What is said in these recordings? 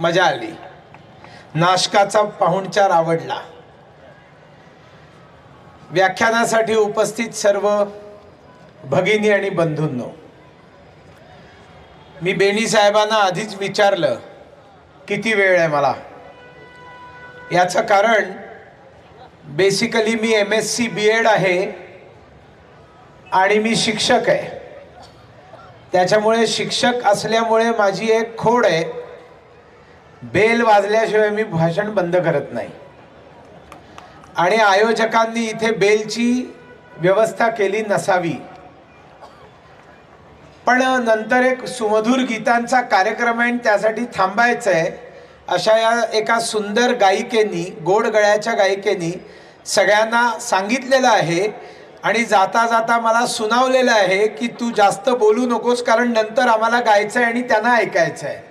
मजा आली. नाशकाचा पाहुणचार आवडला. व्याख्यानासाठी उपस्थित सर्व भगिनी आणि बंधूंनो मी बेणी साहेबांना आधीच विचारलं किती वेळ आहे मला? याचं कारण बेसिकली मी M S C B Ed आहे आणि मी शिक्षक आहे. त्याच्यामुळे शिक्षक असल्यामुळे माझी एक खोड आहे. बेल वाजल्याशिवाय मी भाषण बंद करत नाही. आणि आयोजकांनी इथे बेलची व्यवस्था केली नसावी. पण नंतर एक सुमधुर गीतांचा कार्यक्रम आहे आणि त्यासाठी थांबायचं आहे. अशा या एका सुंदर गायिकेनी गोड गळ्याच्या गायिकेनी सगळ्यांना सांगितलेलं आहे आणि जाता जाता मला सुनावलेलं आहे की तू जास्त बोलू नकोस कारण नंतर आम्हाला गायचं आहे आणि त्यांना ऐकायचं आहे.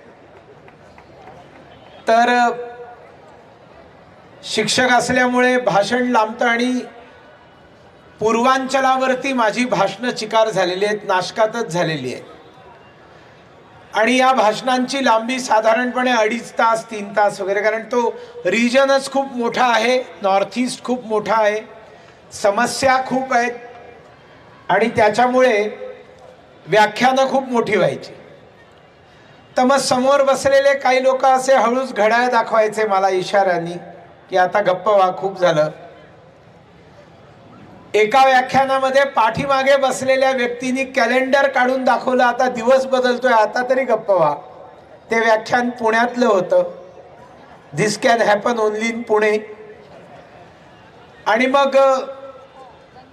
तर शिक्षक असल्यामुळे भाषण लांबतं आणि पूर्वांचलावरती माझी भाषणं चिकार झालेली आहेत नाशकातच झालेली आहे आणि या भाषणांची लांबी साधारणपणे अडीच तास तीन तास वगैरे कारण तो रिजनच खूप मोठा आहे नॉर्थ ईस्ट खूप मोठा आहे समस्या खूप आहेत आणि त्याच्यामुळे व्याख्यानं खूप मोठी व्हायची. तर मग समोर बसलेले काही लोक असे हळूच घड्याळ दाखवायचे मला इशाऱ्यानी की आता गप्प वा खूप झालं. एका व्याख्यानामध्ये पाठीमागे बसलेल्या व्यक्तीनी कॅलेंडर काढून दाखवलं आता दिवस बदलतोय आता तरी गप्प व्हा ते व्याख्यान पुण्यातलं होतं. This can happen only in Pune. आणि मग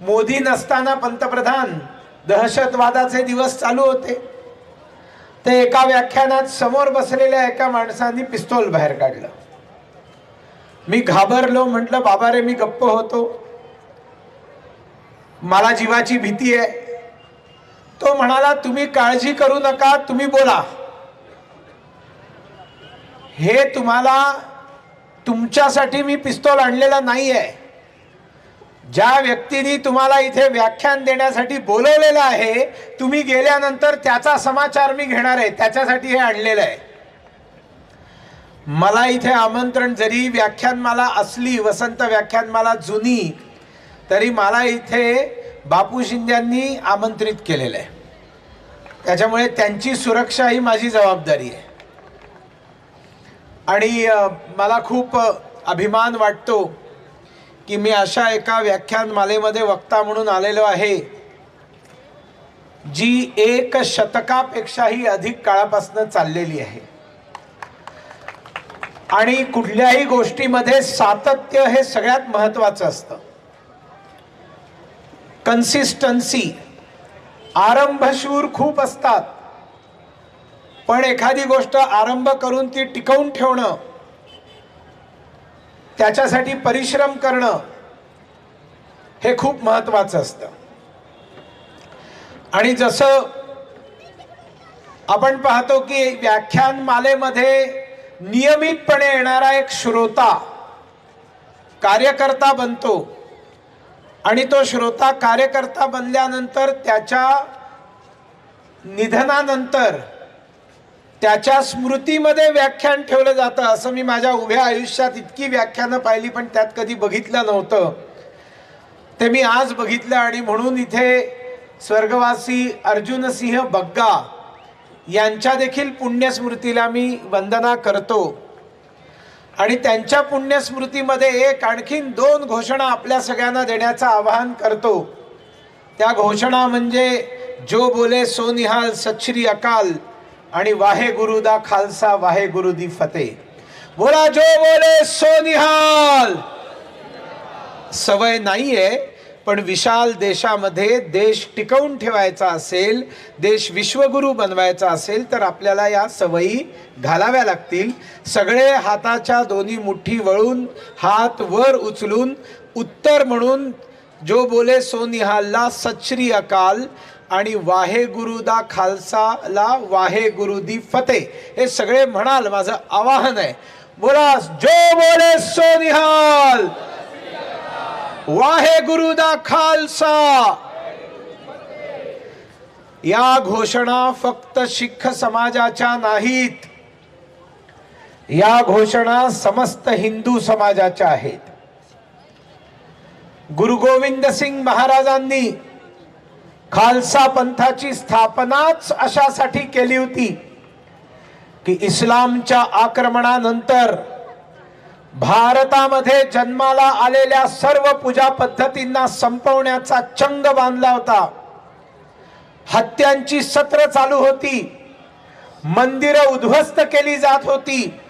मोदी नसताना पंतप्रधान दहशतवादाचे दिवस चालू होते. ते एका व्याख्यानात समोर बसलेल्या एका माणसाने पिस्तोल बाहेर काढलं. मी घाबरलो म्हटलं बाबा रे मी गप्प होतो. मला जीवाची भीती आहे. तो म्हणाला तुम्ही काळजी करू नका तुम्ही बोला. हे तुम्हाला तुमच्यासाठी मी पिस्तोल आणलेला नाही आहे ज्या व्यक्तीने तुम्हाला इथे व्याख्यान देण्यासाठी बोलवलेलं आहे तुम्ही गेल्यानंतर त्याचा समाचार मी घेणार आहे. त्याच्यासाठी हे आणलेलं आहे. मला इथे आमंत्रण जरी व्याख्यानमाला असली वसंत व्याख्यानमाला जुनी तरी मला इथे बापू शिंद्यांनी आमंत्रित केलेलं आहे. त्याच्यामुळे त्यांची सुरक्षा ही माझी जबाबदारी आहे. आणि मला खूप अभिमान वाटतो की मी अशा एका व्याख्यानमालेमध्ये वक्ता म्हणून आलेलो आहे जी एक शतकापेक्षाही अधिक काळापासून चाललेली आहे. आणि कुठल्याही गोष्टीमध्ये सातत्य हे सगळ्यात महत्वाचं असतं. कन्सिस्टन्सी आरंभशूर खूप असतात. पण एखादी गोष्ट आरंभ करून ती टिकवून ठेवणं त्याच्यासाठी परिश्रम करणं हे खूप महत्वाचं असतं. आणि जसं आपण पाहतो की व्याख्यानमालेमध्ये नियमितपणे येणारा एक श्रोता कार्यकर्ता बनतो. आणि तो श्रोता कार्यकर्ता बनल्यानंतर त्याच्या निधनानंतर त्याच्या स्मृतीमध्ये व्याख्यान ठेवलं जातं. असं मी माझ्या उभ्या आयुष्यात इतकी व्याख्यानं पाहिली पण त्यात कधी बघितलं नव्हतं. ते मी आज बघितलं आणि म्हणून इथे स्वर्गवासी अर्जुनसिंह बग्गा यांच्या देखील पुण्यस्मृतीला मी वंदना करतो. आणि त्यांच्या पुण्यस्मृतीमध्ये एक आणखीन दोन घोषणा आपल्या सगळ्यांना देण्याचं आवाहन करतो. त्या घोषणा म्हणजे जो बोले सोनिहाल सच्छ्री अकाल. आणि वाहे गुरुदा खालसा वाहे गुरुदी फते बोला जो बोले सोनिहाल सवय नाहीये पण विशाल देशामध्ये देश टिकवून ठेवायचा असेल देश विश्वगुरू बनवायचा असेल तर आपल्याला या सवयी घालाव्या लागतील. सगळे हाताच्या दोन्ही मुठ्ठी वळून हात वर उचलून उत्तर म्हणून जो बोले सोनिहालला निहालला अकाल आणि वाहे गुरुदा खालसाला वाहे गुरुदी फते हे सगळे म्हणाल माझं आवाहन आहे. बोला जो बोले सो निहाल. वाहे गुरुदा खालसा. या घोषणा फक्त शिख समाजाच्या नाहीत. या घोषणा समस्त हिंदू समाजाच्या आहेत. गुरु गोविंद सिंग महाराजांनी खालसा पंथाची स्थापनाच अशासाठी केली होती की इस्लामच्या आक्रमणानंतर भारतामध्ये जन्माला आलेल्या सर्व पूजा पद्धतींना संपवण्याचा चंग बांधला होता. हत्यांची सत्र चालू होती. मंदिरं उद्ध्वस्त केली जात होती.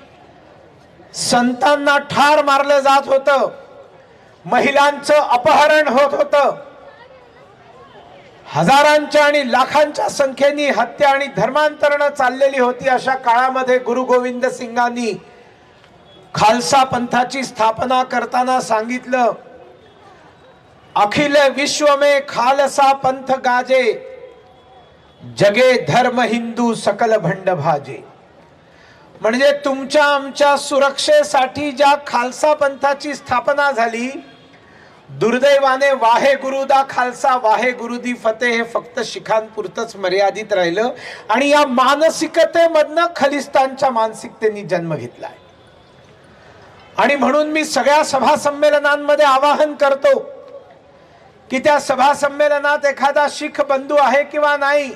संतांना ठार मारलं जात होतं. महिलांचं अपहरण होत होतं. हजारांच्या आणि लाखांच्या संख्येने हत्या आणि धर्मांतरण चाललेली होती अशा काळामध्ये गुरु गोविंद सिंगांनी खालसा पंथाची स्थापना करताना सांगितलं अखिल विश्व में खालसा पंथ गाजे जगे धर्म हिंदू सकल भंड भाजे. म्हणजे तुमच्या आमच्या सुरक्षेसाठी ज्या खालसा पंथाची स्थापना झाली दुर्दैवाने वाहे गुरुदा खालसा वाहे गुरुदी फते हे फक्त शिखांपुरतच मर्यादित राहिलं. आणि या मानसिकतेमधनं खलिस्तानच्या मानसिकतेने जन्म घेतलाय. आणि म्हणून मी सगळ्या सभा संमेलनांमध्ये आवाहन करतो की त्या सभासंमेलनात एखादा शीख बंधू आहे किंवा नाही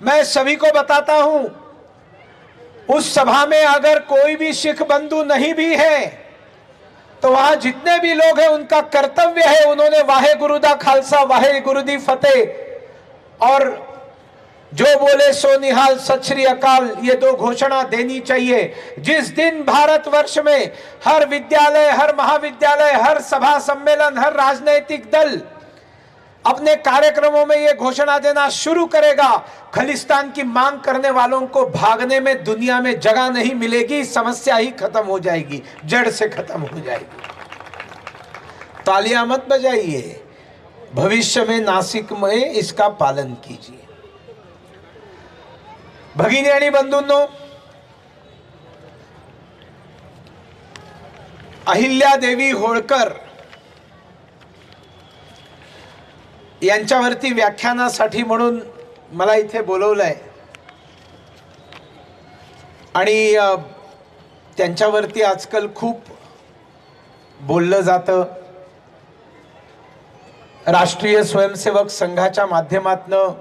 मैं सभी को बताता हूं उस सभा में अगर कोई भी सिख बंधु नहीं भी है तो वहाँ जितने भी लोग हैं, उनका कर्तव्य है, उन्होंने वाहे गुरुदा खालसा वाहे गुरु दी फतेह। और जो बोले सो निहाल सत श्री अकाल, ये दो घोषणा देनी चाहिए। जिस दिन भारतवर्ष में हर विद्यालय, हर महाविद्यालय, हर सभा सम्मेलन, हर राजनैतिक दल अपने कार्यक्रमों में ये घोषणा देना शुरू करेगा। खलिस्तान की मांग करने वालों को भागने में, दुनिया में जगह नहीं मिलेगी, समस्या ही खत्म हो जाएगी, जड़ से खत्म हो जाएगी। तालियाँ मत बजाइए। भविष्य में नासिक में इसका पालन कीजिए। भगिनी बंधूंनो, अहिल्या देवी होळकर यांच्यावरती व्याख्यानासाठी म्हणून मला इथे बोलवलं आहे आणि त्यांच्यावरती आजकाल खूप बोललं जातं. राष्ट्रीय स्वयंसेवक संघाच्या माध्यमातनं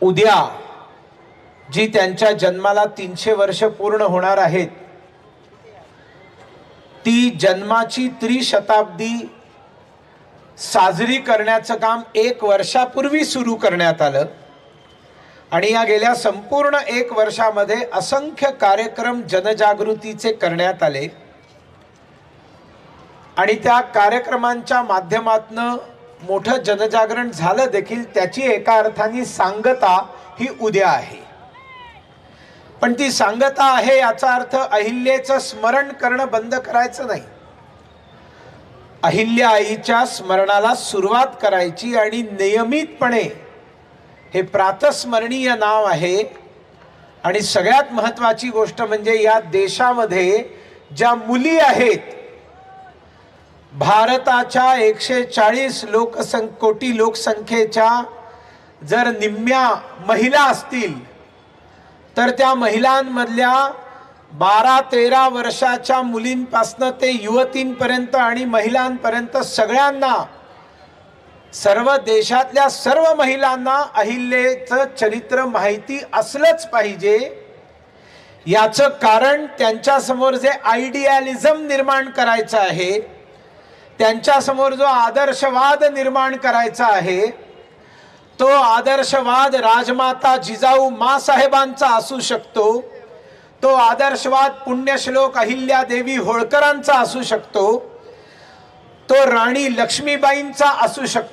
उद्या जी त्यांच्या जन्माला तीनशे वर्ष पूर्ण होणार आहेत ती जन्माची त्रिशताब्दी साजरी करण्याचं काम एक वर्षापूर्वी सुरू करण्यात आलं. आणि या गेल्या संपूर्ण एक वर्षामध्ये असंख्य कार्यक्रम जनजागृतीचे करण्यात आले. आणि त्या कार्यक्रमांच्या माध्यमातनं मोठं जनजागरण झालं देखील त्याची एका अर्थाने सांगता ही उद्या आहे. पण ती सांगता आहे याचा अर्थ अहिल्येचं स्मरण करणं बंद करायचं नाही. अहिल्या आईच्या स्मरणाला सुरुवात करायची आणि नियमितपणे हे प्रातस्मरणीय नाव आहे. आणि सगळ्यात महत्त्वाची गोष्ट म्हणजे या देशामध्ये ज्या मुली आहेत भारताच्या एकशे चाळीस लोकसं कोटी लोकसंख्येच्या जर निम्म्या महिला असतील तर त्या महिलांमधल्या बारा तेरा वर्षाच्या मुलींपासनं ते युवतींपर्यंत आणि महिलांपर्यंत सगळ्यांना सर्व देशातल्या सर्व महिलांना अहिल्येचं चरित्र माहिती असलंच पाहिजे. याचं कारण त्यांच्यासमोर जे आयडियालिझम निर्माण करायचं आहे त्यांच्यासमोर जो आदर्शवाद निर्माण करायचा आहे तो आदर्शवाद राजमाता जिजाऊ मासाहेबांचा असू शकतो. तो आदर्शवाद पुण्यश्लोक अहिल्या देवी होळकरांचा असू शकतो तो राणी लक्ष्मीबाईंचा असू शकतो.